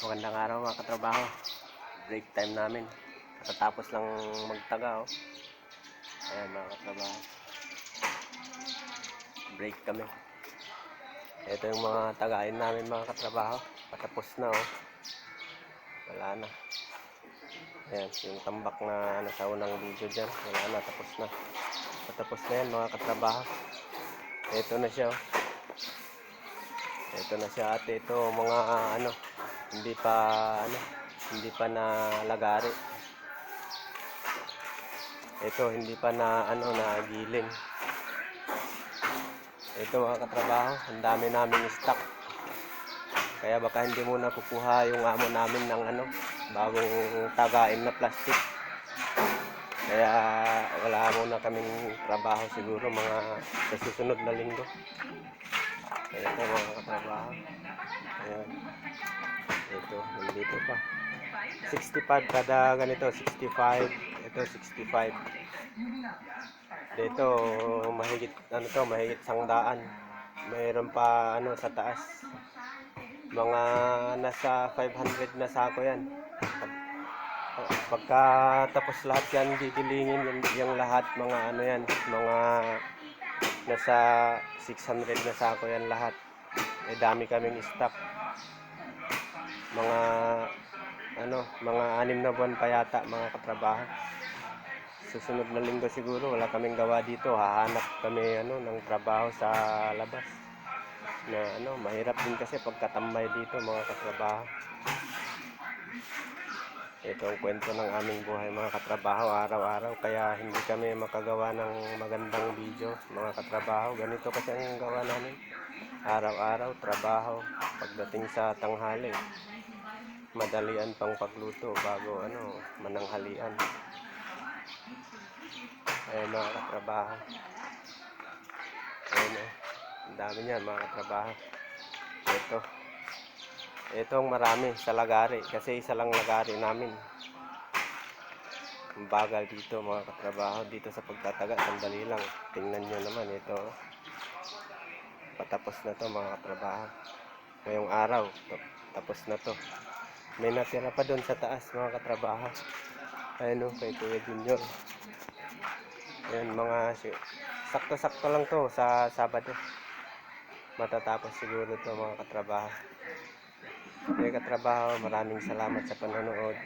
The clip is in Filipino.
Magandang araw mga katrabaho. Break time namin. Katatapos lang magtaga oh. Ayan mga katrabaho. Break kami. Ito yung mga tagain namin mga katrabaho. Patapos na oh. Wala na. Ayan, yung tambak na ano sa unang video dyan. Wala na, tapos na. Patapos na yan mga katrabaho. Ito na siya oh. Ito na siya ate. Ito mga ano, hindi pa ano, hindi pa na lagari. Ito hindi pa na ano na giling. Ito mga katrabaho, ang dami naming stock. Kaya baka hindi muna kukuha yung amo namin ng ano, bagong tagain na plastic. Kaya wala muna kaming trabaho siguro mga sa susunod na linggo. Kaya ito mga katrabaho. Ayan. Ito, nandito pa. 65 kada ganito, 65. Ito, 65. Dito, mahigit, ano to, mahigit sangdaan. Mayroon pa, ano, sa taas. Mga nasa 500 na sako yan. Pag, pagka tapos lahat yan, didilingin yung, yung lahat, mga ano yan, mga nasa 600 na sako yan lahat. Eh, dami kaming stock mga ano, mga anim na buwan pa yata mga katrabaho. Susunod na linggo siguro wala kaming gawa dito. Hahanap kami ano ng trabaho sa labas. Na ano, mahirap din kasi pagkatambay dito mga katrabaho. Ito ang kwento ng aming buhay mga katrabaho araw-araw. Kaya hindi kami makagawa ng magandang video mga katrabaho. Ganito kasi ang gawa namin. Araw-araw trabaho pagdating sa tanghali. Madalian pang pagluto bago ano mananghalian. Ayun mga katrabaho. Ayun oh. Ang dami niyan mga katrabaho. Ito ito ang marami sa lagari kasi isa lang lagari namin ang bagal dito mga katrabaho dito sa pagtataga sandali lang tingnan nyo naman ito oh. patapos na to mga katrabaho ngayong araw tapos na to may natira pa doon sa taas mga katrabaho. Ayun o, kay Kuya Junior. Ayun, mga sakto-sakto lang to sa Sabado. Matatapos siguro to mga katrabaho. Kaya katrabaho, maraming salamat sa panonood.